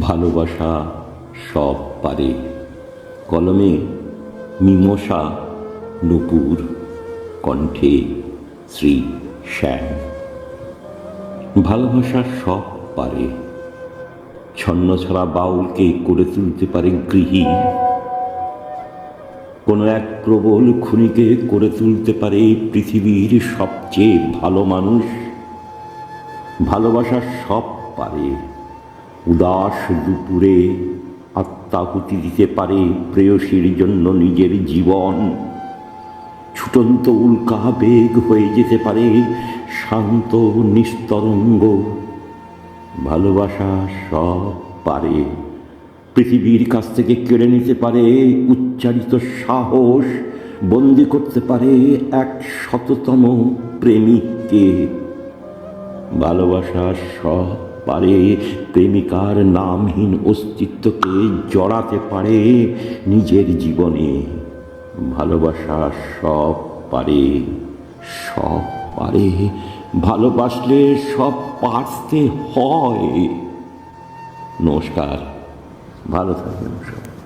ভালোবাসা সব পারে। কলমে মিমোসা নুপুর কণ্ঠে শ্রী শ্যাম। ভালোবাসা সব পারে। ছন্ন ছড়া বাউলকে করে তুলতে পারে গৃহী। কোনো এক প্রবল খুনিকে করে তুলতে পারে পৃথিবীর সবচেয়ে ভালো মানুষ। ভালোবাসা সব পারে। উদাস দুপুরে আত্মাহুতি দিতে পারে প্রেয়সীর জন্য নিজের জীবন। ছুটন্ত উল্কা বেগ হয়ে যেতে পারে শান্ত, নিস্তরঙ্গ। ভালোবাসা সব পারে। পৃথিবীর কাছ থেকে কেড়ে নিতে পারে উচ্চারিত সাহস। বন্দি করতে পারে এক শততম প্রেমিককে। ভালোবাসা সব পারে, প্রেমিকার নামহীন অস্তিত্বকে জড়াতে পারে, নিজের জীবনে ভালোবাসা সব পারে সব পারে। ভালোবাসলে সব পারতে হয়। নমস্কার, ভালো থাকবেন সব